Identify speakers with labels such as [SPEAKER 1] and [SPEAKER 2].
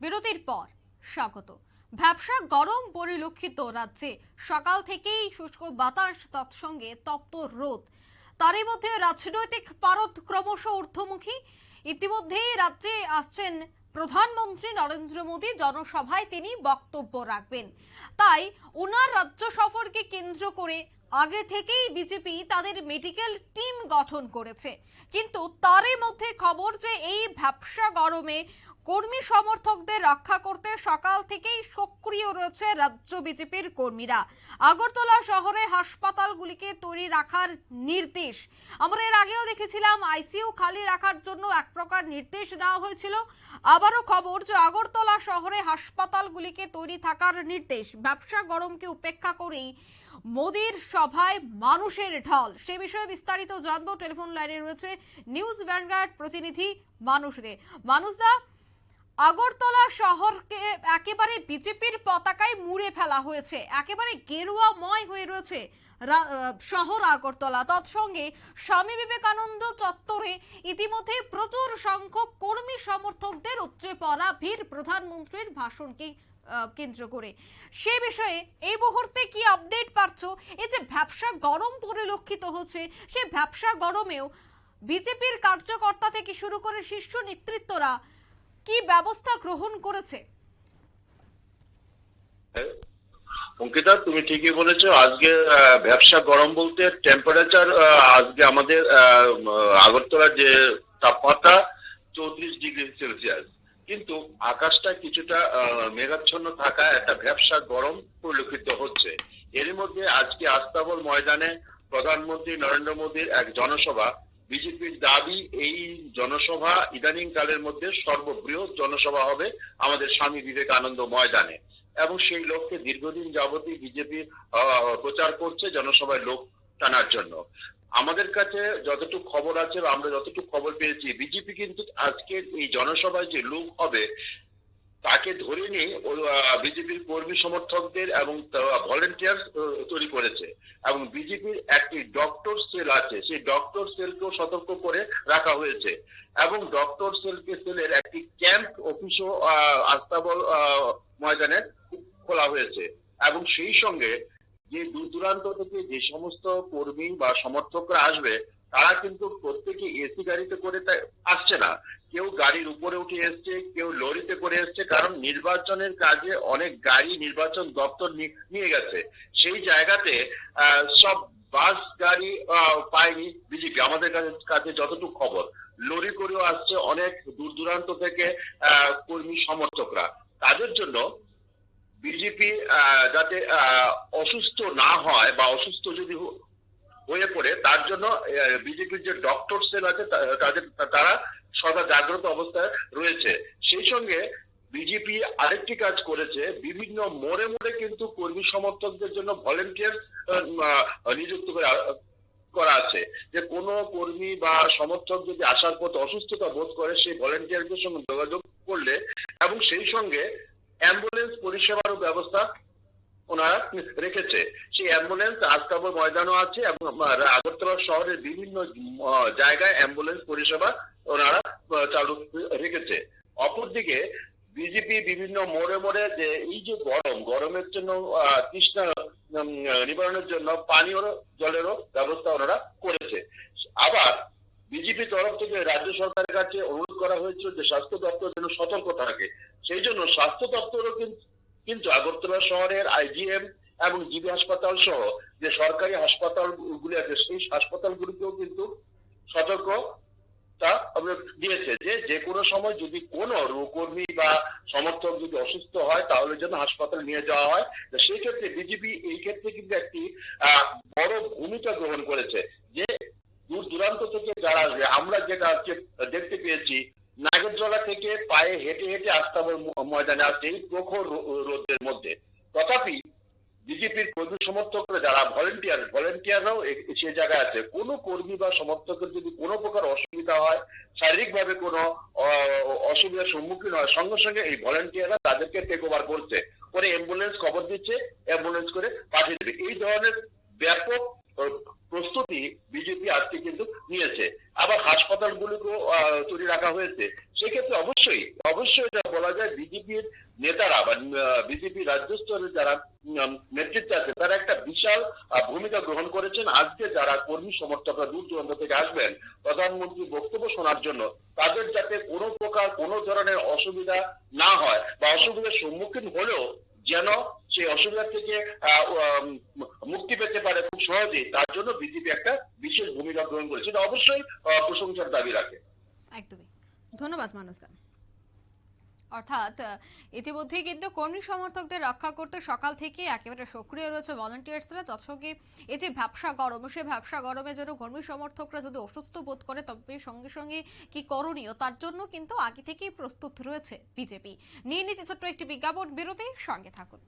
[SPEAKER 1] বিরতির পর স্বাগত। ব্যবসা গরম পরিলক্ষিত রাজ্যে সকাল থেকেই শুষ্ক বাতাস তৎসঙ্গে তপ্ত রোদ। তারই মধ্যে রাজনৈতিক পারদ ক্রমশ ঊর্ধ্বমুখী। ইতিমধ্যেই রাজ্যে আসছেন প্রধানমন্ত্রী নরেন্দ্র মোদী। জনসভায় তিনি বক্তব্য রাখবেন। তাই ওনার রাজ্য সফরকে কেন্দ্র করে আগে থেকেই বিজেপি তাদের মেডিকেল টিম গঠন করেছে। কিন্তু তারই মধ্যে খবর যে এই ব্যবসা গরমে কর্মী সমর্থকদের রক্ষা করতে সকাল থেকেই সক্রিয় রয়েছে রাজ্য বিজেপির কর্মীরা। আগরতলা শহরে হাসপাতালগুলিকে তৈরি রাখার নির্দেশ। আমরা এর আগেও দেখেছিলাম, আইসিইউ খালি রাখার জন্য এক প্রকার নির্দেশ দেওয়া হয়েছিল। আবারও খবর যে আগরতলা শহরে হাসপাতালগুলিকে তৈরি থাকার নির্দেশ। ব্যবসা গরমকে উপেক্ষা করেই মোদির সভায় মানুষের ঢল। সে বিষয়ে বিস্তারিত জানব। টেলিফোন লাইনে রয়েছে নিউজ ভ্যানগার্ড প্রতিনিধি মানুষ দে মানুষদা আগরতলা শহরকে একেবারে বিজেপির পতাকায় মুড়ে ফেলা হয়েছে। একেবারে গেরুয়াময় হয়ে রয়েছে শহর আগরতলা। তৎসঙ্গে স্বামী বিবেকানন্দ চত্বরে ইতিমধ্যে প্রচুর সংখ্যক কর্মী সমর্থকদের উপচে পড়া ভিড় প্রধানমন্ত্রীর ভাষণকে কেন্দ্র করে। সে বিষয়ে এই মুহূর্তে কি আপডেট পাচ্ছ? এই যে ব্যবসা গরম পরিলক্ষিত হচ্ছে, সে ব্যবসা গরমেও বিজেপির কার্যকর্তা থেকে শুরু করে শীর্ষ নেতৃত্বরা কি ব্যবস্থা গ্রহণ করেছে?
[SPEAKER 2] অঙ্কিতা, তুমি ঠিকই বলেছ। আজকে ব্যবসা গরম বলতে টেম্পারেচার আজকে আমাদের আগরতলার যে তাপমাত্রা, চৌত্রিশ ডিগ্রি সেলসিয়াস। কিন্তু আকাশটা কিছুটা মেঘাচ্ছন্ন থাকা একটা ব্যবসা গরম পরিলক্ষিত হচ্ছে। এর মধ্যে আজকে আস্তাবল ময়দানে প্রধানমন্ত্রী নরেন্দ্র মোদীর এক জনসভা বিজেপির দাবি এই জনসভা ইদানিং কালের মধ্যে সর্ববৃহৎ জনসভা হবে আমাদের স্বামী বিবেকানন্দ ময়দানে। এবং সেই লক্ষ্যে দীর্ঘদিন যাবতই বিজেপি প্রচার করছে জনসভায় লোক টানার জন্য। আমাদের কাছে যতটুকু খবর আছে আমরা যতটুকু খবর পেয়েছি, বিজেপি কিন্তু আজকের এই জনসভায় যে লোক হবে তাকে ধরে নিয়ে বিজেপির কর্মী সমর্থকদের এবং ভলেন্টিয়ার তৈরি করেছে। এবং বিজেপির একটি ডক্টর সেল আছে। সেই ডক্টর সেলকেও সতর্ক করে রাখা হয়েছে। এবং ডক্টর সেলকে সেলের একটি ক্যাম্প অফিসও আস্তাবল ময়দানে খোলা হয়েছে। এবং সেই সঙ্গে যে দূর দূরান্ত থেকে যে সমস্ত কর্মী বা সমর্থকরা আসবে তারা কিন্তু প্রত্যেকে এসি গাড়িতে করে আসছে না। কেউ গাড়ির উপরে উঠে এসছে, কেউ লরিতে করে এসছে, কারণ নির্বাচনের কাজে অনেক গাড়ি নির্বাচন দপ্তর নিয়ে গেছে। সেই জায়গাতে সব বাস গাড়ি পায়নি। বিজেপি, আমাদের কাছে যতটুকু খবর। লরি করেও আসছে অনেক দূর দূরান্ত থেকে কর্মী সমর্থকরা। তাদের জন্য বিজেপি যাতে অসুস্থ না হয় বা অসুস্থ যদি হয়ে পড়ে, তার জন্য বিজেপির যে ডক্টর সেল আছে তাদের, তারা সদা জাগ্রত অবস্থায় রয়েছে। সেই সঙ্গে বিজেপি আরেকটি কাজ করেছে, বিভিন্ন মোড়ে মোড়ে কিন্তু কর্মী সমর্থকদের জন্য ভলেন্টিয়ার নিযুক্ত করে করা আছে। যে কোনো কর্মী বা সমর্থক যদি আসার পথ অসুস্থতা বোধ করে, সেই ভলেন্টিয়ারদের সঙ্গে যোগাযোগ করলে, এবং সেই সঙ্গে অ্যাম্বুলেন্স পরিষেবারও ব্যবস্থা ওনারা রেখেছে। সেই অ্যাম্বুলেন্স আজকাবর ময়দানও আছে এবং আগরতলা শহরের বিভিন্ন জায়গায় অ্যাম্বুলেন্স পরিষেবা ওনারা চালু রেখেছে। অপরদিকে বিজেপি বিভিন্ন মোড়ে মোড়ে যে এই যে গরম, গরমের জন্য তৃষ্ণা নিবারণের জন্য পানীয় জলেরও ব্যবস্থা ওনারা করেছে। আবার বিজেপি তরফ থেকে রাজ্য সরকারের কাছে অনুরোধ করা হয়েছিল যে স্বাস্থ্য দপ্তর যেন সতর্ক থাকে। সেই জন্য স্বাস্থ্য দপ্তরও কিন্তু কিন্তু আগরতলা শহরের আইজিএম এবং জিবি হাসপাতাল সহ যে সরকারি হাসপাতাল গুলি আছে, সেই হাসপাতালগুলিকেও কিন্তু সতর্ক তা দিয়েছে যে যে কোনো সময় যদি কোনো কর্মী বা সমর্থক যদি অসুস্থ হয়, তাহলে যেন হাসপাতালে নিয়ে যাওয়া হয়। সেই ক্ষেত্রে বিজেপি এই ক্ষেত্রে কিন্তু একটি বড় ভূমিকা গ্রহণ করেছে যে দূর দূরান্ত থেকে যারা আসবে, আমরা যেটা দেখতে পেয়েছি নাগরজলা থেকে পায়ে হেঁটে হেঁটে আস্তাবল ম- ময়দানে আসছে এই প্রখর রোদের মধ্যে। তথাপি বিজেপির কর্মী সমর্থকরা যারা ভলেন্টিয়ার ভলেন্টিয়াররাও সে জায়গায় আছে। কোনো কর্মী বা সমর্থকের যদি কোনো প্রকার অসুবিধা হয়, শারীরিকভাবে কোনো অসুবিধার সম্মুখীন হয়, সঙ্গে সঙ্গে এই ভলেন্টিয়াররা তাদেরকে টেক ওভার করছে। করে অ্যাম্বুলেন্স খবর দিচ্ছে অ্যাম্বুলেন্স করে পাঠিয়ে দেবে। এই ধরনের ব্যাপক প্রস্তুতি বিজেপি আজকে কিন্তু নিয়েছে। আবার হাসপাতালগুলোকেও তৈরি রাখা হয়েছে। সেক্ষেত্রে অবশ্যই অবশ্যই এটা বলা যায় বিজেপির নেতারা বা বিজেপি রাজ্য স্তরের যারা নেতৃত্বে আছে, তারা একটা বিশাল ভূমিকা গ্রহণ করেছেন। আজকে যারা কর্মী সমর্থকরা দূর দূরান্ত থেকে আসবেন, প্রধানমন্ত্রী বক্তব্য শোনার জন্য, তাদের যাতে কোনো প্রকার, কোনো ধরনের অসুবিধা না হয় বা অসুবিধার সম্মুখীন হলেও যেন সেই অসুবিধা থেকে মুক্তি পেতে পারে খুব সহজেই, তার জন্য বিজেপি একটা বিশেষ ভূমিকা গ্রহণ করেছে। এটা অবশ্যই প্রশংসার দাবি রাখে।
[SPEAKER 1] একদমই। ধন্যবাদ মানুষ দা। অর্থাৎ ইতিমধ্যেই কিন্তু কর্মী সমর্থকদের রক্ষা করতে সকাল থেকে একেবারে সক্রিয় রয়েছে ভলান্টিয়ার্সরা। তৎসঙ্গে এই যে ভ্যাবসা গরম, সে ভ্যাবসা গরমে যেন কর্মী সমর্থকরা যদি অসুস্থ বোধ করে, তবে সঙ্গে সঙ্গে কি করণীয়? তার জন্য কিন্তু আগে থেকেই প্রস্তুত রয়েছে বিজেপি। নিয়ে নিচ্ছে ছোট্ট একটি বিজ্ঞাপন বিরতি সঙ্গে থাকুন।